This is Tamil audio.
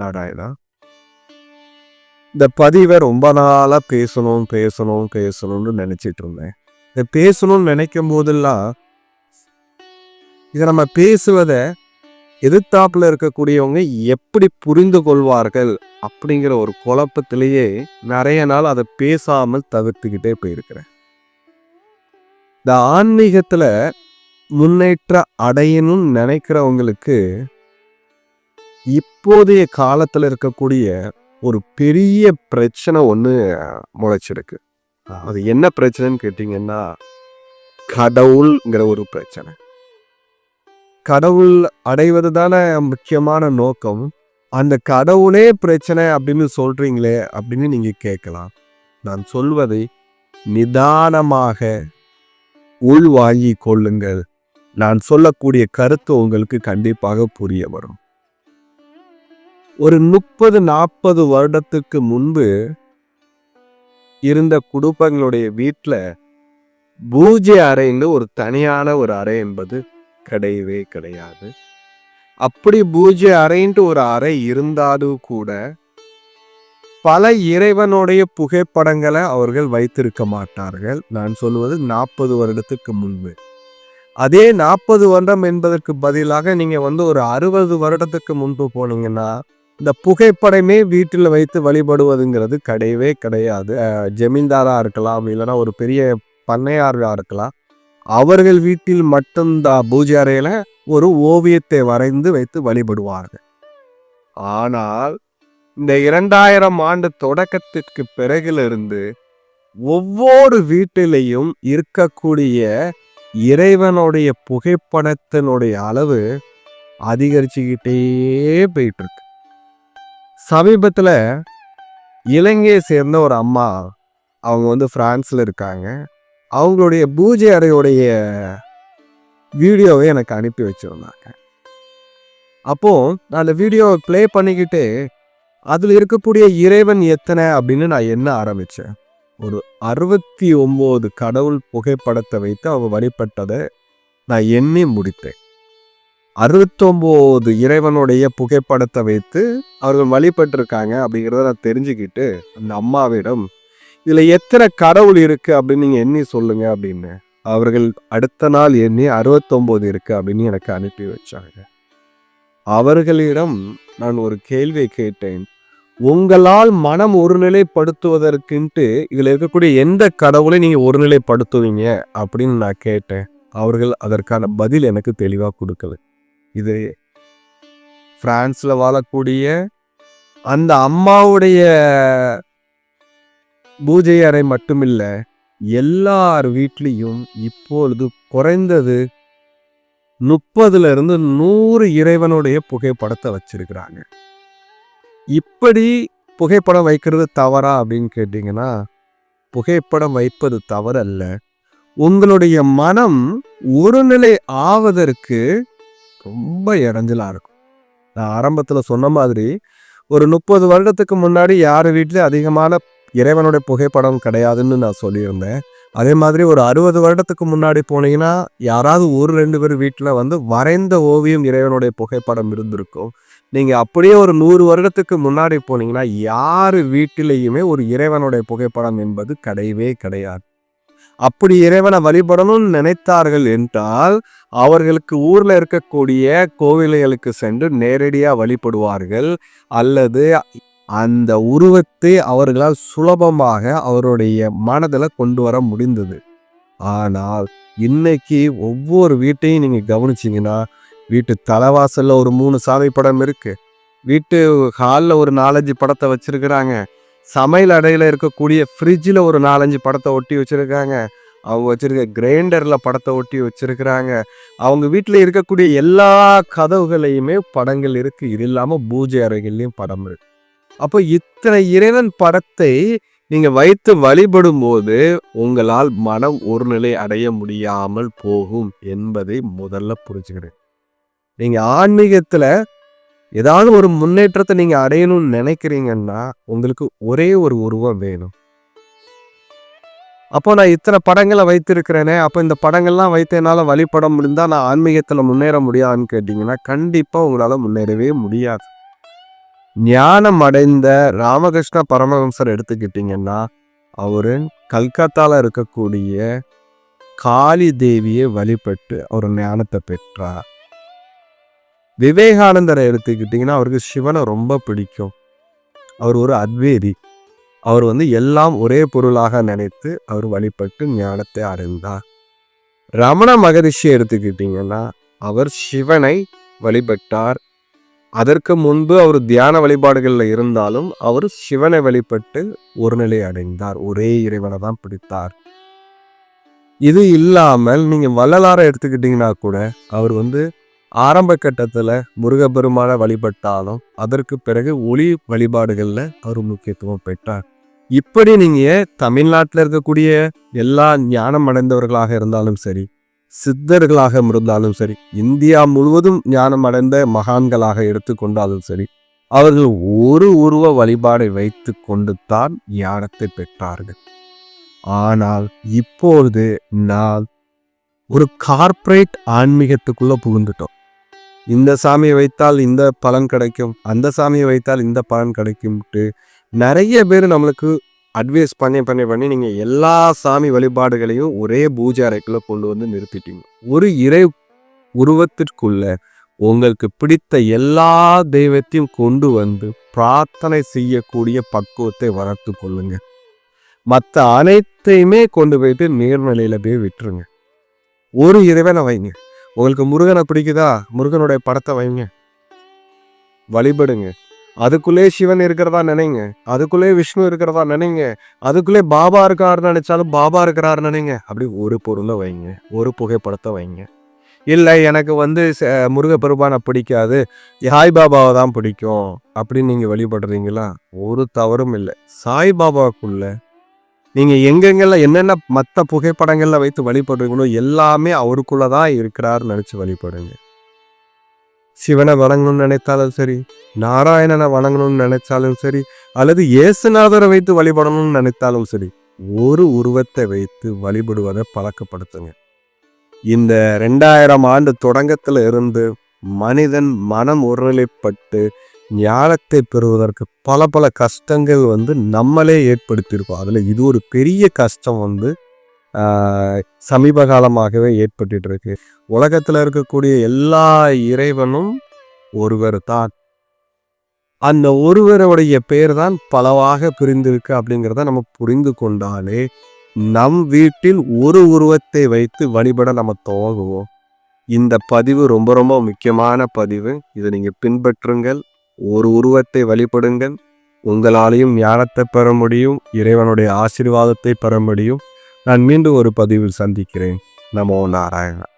நாராயணா இந்த பதிவை ரொம்ப நாளாக பேசணும் பேசணும் பேசணும்னு நினச்சிட்டு இருந்தேன் இதை பேசணும்னு நினைக்கும் போதெல்லாம் இதை நம்ம பேசுவதை எதிர்த்தாப்புல இருக்கக்கூடியவங்க எப்படி புரிந்து கொள்வார்கள் அப்படிங்கிற ஒரு குழப்பத்திலேயே நிறைய நாள் அதை பேசாமல் தவிர்த்துக்கிட்டே போயிருக்கிறேன். இந்த ஆன்மீகத்தில் முன்னேற்ற அடையணும்னு நினைக்கிறவங்களுக்கு இப்போதைய காலத்துல இருக்கக்கூடிய ஒரு பெரிய பிரச்சனை ஒன்று முளைச்சிருக்கு. அது என்ன பிரச்சனைன்னு கேட்டிங்கன்னா கடவுள்ங்கிற ஒரு பிரச்சனை. கடவுள் அடைவது தானே முக்கியமான நோக்கம். அந்த கடவுளே பிரச்சனை அப்படின்னு சொல்றீங்களே அப்படின்னு நீங்க கேட்கலாம். நான் சொல்வதை நிதானமாக உள்வாங்கி கொள்ளுங்கள். நான் சொல்லக்கூடிய கருத்து உங்களுக்கு கண்டிப்பாக புரிய வரும். ஒரு முப்பது நாற்பது வருடத்துக்கு முன்பு இருந்த குடும்பங்களுடைய வீட்டில் பூஜை அறைன்னு ஒரு தனியான ஒரு அறை என்பது கிடையவே கிடையாது. அப்படி பூஜை அறைன்ட்டு ஒரு அறை இருந்தாலும் கூட பல இறைவனுடைய புகைப்படங்களை அவர்கள் வைத்திருக்க மாட்டார்கள். நான் சொல்வது நாற்பது வருடத்துக்கு முன்பு. அதே நாற்பது வருடம் என்பதற்கு பதிலாக நீங்க வந்து ஒரு அறுபது வருடத்துக்கு முன்பு போனீங்கன்னா இந்த புகைப்படமே வீட்டில் வைத்து வழிபடுவதுங்கிறது கிடையவே கிடையாது. ஜமீன்தாராக இருக்கலாம் இல்லைன்னா ஒரு பெரிய பண்ணையாரா இருக்கலாம். அவர்கள் வீட்டில் மட்டும்தான் பூஜை அறையில் ஒரு ஓவியத்தை வரைந்து வைத்து வழிபடுவார்கள். ஆனால் இந்த இரண்டாயிரம் ஆண்டு தொடக்கத்திற்கு பிறகிலிருந்து ஒவ்வொரு வீட்டிலையும் இருக்கக்கூடிய இறைவனுடைய புகைப்படத்தினுடைய அளவு அதிகரிச்சுக்கிட்டே போயிட்டு இருக்கு. சமீபத்தில் இலங்கையை சேர்ந்த ஒரு அம்மா அவங்க வந்து ஃப்ரான்ஸில் இருக்காங்க. அவங்களுடைய பூஜை அறையுடைய வீடியோவை எனக்கு அனுப்பி வச்சுருந்தாங்க. அப்போது நான் அந்த வீடியோவை ப்ளே பண்ணிக்கிட்டு அதில் இருக்கக்கூடிய இறைவன் எத்தனை? அப்படின்னு நான் என்ன ஆரம்பித்தேன் ஒரு அறுபத்தி ஒம்பது கடவுள் புகைப்படத்தை வைத்து அவங்க வழிபட்டதை நான் எண்ணி முடித்தேன். அறுபத்தொம்போது இறைவனுடைய புகைப்படத்தை வைத்து அவர்கள் வழிபட்டிருக்காங்க அப்படிங்கிறத நான் தெரிஞ்சுக்கிட்டு அந்த அம்மாவிடம் இதில் எத்தனை கடவுள் இருக்குது அப்படின்னு நீங்கள் எண்ணி சொல்லுங்க அப்படின்னு. அவர்கள் அடுத்த நாள் எண்ணி அறுபத்தொம்போது இருக்குது அப்படின்னு எனக்கு அனுப்பி வச்சாங்க. அவர்களிடம் நான் ஒரு கேள்வியை கேட்டேன். உங்களால் மனம் ஒருநிலைப்படுத்துவதற்குன்ட்டு இதில் இருக்கக்கூடிய எந்த கடவுளை நீங்கள் ஒருநிலைப்படுத்துவீங்க? அப்படின்னு நான் கேட்டேன். அவர்கள் அதற்கான பதில் எனக்கு தெளிவாக கொடுக்கல. இது பிரான்ஸ்ல வாழக்கூடிய அந்த அம்மாவுடைய பூஜை அறை மட்டுமில்ல எல்லார் வீட்லேயும் இப்பொழுது குறைந்தது முப்பதுல இருந்து நூறு இறைவனுடைய புகைப்படத்தை வச்சிருக்கிறாங்க. இப்படி புகைப்படம் வைக்கிறது தவறா அப்படின்னு கேட்டிங்கன்னா புகைப்படம் வைப்பது தவறல்ல. உங்களுடைய மனம் ஒருநிலை ஆவதற்கு ரொம்ப இடைஞ்சலா இருக்கும். நான் ஆரம்பத்தில் சொன்ன மாதிரி ஒரு முப்பது வருடத்துக்கு முன்னாடி யார் வீட்லேயும் அதிகமான இறைவனுடைய புகைப்படம் கிடையாதுன்னு நான் சொல்லியிருந்தேன். அதே மாதிரி ஒரு அறுபது வருடத்துக்கு முன்னாடி போனீங்கன்னா யாராவது ஒரு ரெண்டு பேர் வீட்டில் வந்து வரைந்த ஓவியம் இறைவனுடைய புகைப்படம் இருந்திருக்கும். நீங்கள் அப்படியே ஒரு நூறு வருடத்துக்கு முன்னாடி போனீங்கன்னா யார் வீட்டிலையுமே ஒரு இறைவனுடைய புகைப்படம் என்பது கிடையவே கிடையாது. அப்படி இறைவனை வழிபடணும்னு நினைத்தார்கள் என்றால் அவர்களுக்கு ஊரில் இருக்கக்கூடிய கோவில்களுக்கு சென்று நேரடியாக வழிபடுவார்கள். அல்லது அந்த உருவத்தை அவர்களால் சுலபமாக அவருடைய மனதில் கொண்டு வர முடிந்தது. ஆனால் இன்னைக்கு ஒவ்வொரு வீட்டையும் நீங்கள் கவனிச்சிங்கன்னா வீட்டு தலைவாசலில் ஒரு மூணு சாமி படம் இருக்குது வீட்டு ஹாலில் ஒரு நாலஞ்சு படத்தை வச்சிருக்கிறாங்க. சமையல் அடையில் இருக்கக்கூடிய ஃப்ரிட்ஜில் ஒரு நாலஞ்சு படத்தை ஒட்டி வச்சுருக்காங்க. அவங்க வச்சுருக்க கிரைண்டரில் படத்தை ஒட்டி வச்சுருக்கிறாங்க. அவங்க வீட்டில் இருக்கக்கூடிய எல்லா கதவுகளையுமே படங்கள் இருக்குது இது இல்லாமல் பூஜை அறைகள்லையும் படம் இருக்கு. அப்போ இத்தனை இறைவன் படத்தை நீங்கள் வைத்து வழிபடும் போது உங்களால் மனம் ஒருநிலை அடைய முடியாமல் போகும் என்பதை முதல்ல புரிஞ்சுக்கிறேன். நீங்கள் ஆன்மீகத்தில் ஏதாவது ஒரு முன்னேற்றத்தை நீங்க அடையணும்னு நினைக்கிறீங்கன்னா உங்களுக்கு ஒரே ஒரு உருவம் வேணும். அப்போ நான் இத்தனை படங்களை வைத்திருக்கிறேனே அப்போ இந்த படங்கள்லாம் வைத்து என்னால் வழிபட முடிந்தால் நான் ஆன்மீகத்தில் முன்னேற முடியாதுன்னு கேட்டிங்கன்னா கண்டிப்பாக உங்களால் முன்னேறவே முடியாது. ஞானம் அடைந்த ராமகிருஷ்ண பரமஹம்சர் எடுத்துக்கிட்டிங்கன்னா அவர் கல்கத்தால இருக்கக்கூடிய காளி தேவியை வழிபட்டு அவர் ஞானத்தை பெற்றார். விவேகானந்தரை எடுத்துக்கிட்டிங்கன்னா அவருக்கு சிவனை ரொம்ப பிடிக்கும். அவர் ஒரு அத்வேதி அவர் வந்து எல்லாம் ஒரே பொருளாக நினைத்து அவர் வழிபட்டு ஞானத்தை அடைந்தார் ரமண மகரிஷி எடுத்துக்கிட்டிங்கன்னா அவர் சிவனை வழிபட்டார். அதற்கு முன்பு அவர் தியான வழிபாடுகளில் இருந்தாலும் அவர் சிவனை வழிபட்டு ஒரு நிலை அடைந்தார். ஒரே இறைவனை தான் பிடித்தார். இது இல்லாமல் நீங்கள் வள்ளலாரை எடுத்துக்கிட்டிங்கன்னா கூட அவர் வந்து ஆரம்ப கட்டத்துல முருகப்பெருமான வழிபட்டாலும் அதற்கு பிறகு ஒளி வழிபாடுகள்ல அவர் முக்கியத்துவம் பெற்றார். இப்படி நீங்க தமிழ்நாட்டில் இருக்கக்கூடிய எல்லா ஞானம் அடைந்தவர்களாக இருந்தாலும் சரி சித்தர்களாக இருந்தாலும் சரி இந்தியா முழுவதும் ஞானம் அடைந்த மகான்களாக எடுத்துக்கொண்டாலும் சரி அவர்கள் ஒரு உருவ வழிபாடை வைத்து கொண்டு தான் ஞானத்தை பெற்றார்கள். ஆனால் இப்பொழுது நான் ஒரு கார்ப்பரேட் ஆன்மீகத்துக்குள்ள புகுந்துட்டோம். இந்த சாமியை வைத்தால் இந்த பலன் கிடைக்கும் அந்த சாமியை வைத்தால் இந்த பலன் கிடைக்கும்ட்டு நிறைய பேர் நம்மளுக்கு அட்வைஸ் பண்ணி பண்ணி பண்ணி நீங்கள் எல்லா சாமி வழிபாடுகளையும் ஒரே பூஜை அறைக்குள்ளே கொண்டு வந்து நிறுத்திட்டீங்க. ஒரு இறை உருவத்திற்குள்ள உங்களுக்கு பிடித்த எல்லா தெய்வத்தையும் கொண்டு வந்து பிரார்த்தனை செய்யக்கூடிய பக்குவத்தை வளர்த்து கொள்ளுங்க. மற்ற அனைத்தையுமே கொண்டு போயிட்டு நீர்நிலையில போய் விட்டுருங்க. ஒரு இறைவனை வைங்க. உங்களுக்கு முருகனை பிடிக்குதா? முருகனுடைய படத்தை வைங்க. வழிபடுங்க. அதுக்குள்ளே சிவன் இருக்கிறதா நினைங்க. அதுக்குள்ளே விஷ்ணு இருக்கிறதா நினைங்க. அதுக்குள்ளே பாபா இருக்காருன்னு நினைச்சாலும் பாபா இருக்கிறாரு நினைங்க. அப்படி ஒரு பொருளை வைங்க. ஒரு புகைப்படத்தை வைங்க. இல்லை எனக்கு வந்து ச- முருகப்பெருமானை பிடிக்காது. சாய்பாபாவை தான் பிடிக்கும். அப்படின்னு நீங்கள் வழிபடுறீங்களா? ஒரு தவறும் இல்லை. சாய்பாபாவுக்குள்ள நீங்கள் எங்கெங்கெல்லாம் என்னென்ன மற்ற புகைப்படங்களில் வைத்து வழிபடுறீங்களோ எல்லாமே அவருக்குள்ளே தான் இருக்கிறார்னு நினச்சி வழிபடுங்க. சிவனை வணங்கணும்னு நினைத்தாலும் சரி நாராயணனை வணங்கணும்னு நினைச்சாலும் சரி அல்லது இயேசுநாதரை வைத்து வழிபடணும்னு நினைத்தாலும் சரி ஒரு உருவத்தை வைத்து வழிபடுவதை பழக்கப்படுத்துங்க. இந்த ரெண்டாயிரம் ஆண்டு தொடங்கத்தில் இருந்து மனிதன் மனம் ஒருநிலைப்பட்டு ஞானத்தை பெறுவதற்கு பல பல கஷ்டங்கள் வந்து நம்மளே ஏற்படுத்தியிருக்கோம். அதில் இது ஒரு பெரிய கஷ்டம் வந்து சமீப காலமாகவே ஏற்பட்டு இருக்கு உலகத்தில் இருக்கக்கூடிய எல்லா இறைவனும் ஒருவர் தான். அந்த ஒருவருடைய பெயர் தான் பலவாக பிரிந்திருக்கு அப்படிங்கிறத நம்ம புரிந்து கொண்டாலே நம் வீட்டில் ஒரு உருவத்தை வைத்து வழிபட நம்ம துவங்குவோம். இந்த பதிவு ரொம்ப ரொம்ப முக்கியமான பதிவு. இதை நீங்கள் பின்பற்றுங்கள். ஒரு உருவத்தை வழிபடுங்கள். உங்களாலையும் ஞானத்தை பெற முடியும். இறைவனுடைய ஆசீர்வாதத்தை பெற முடியும். நான் மீண்டும் ஒரு பதிவில் சந்திக்கிறேன். நமோ நாராயணா.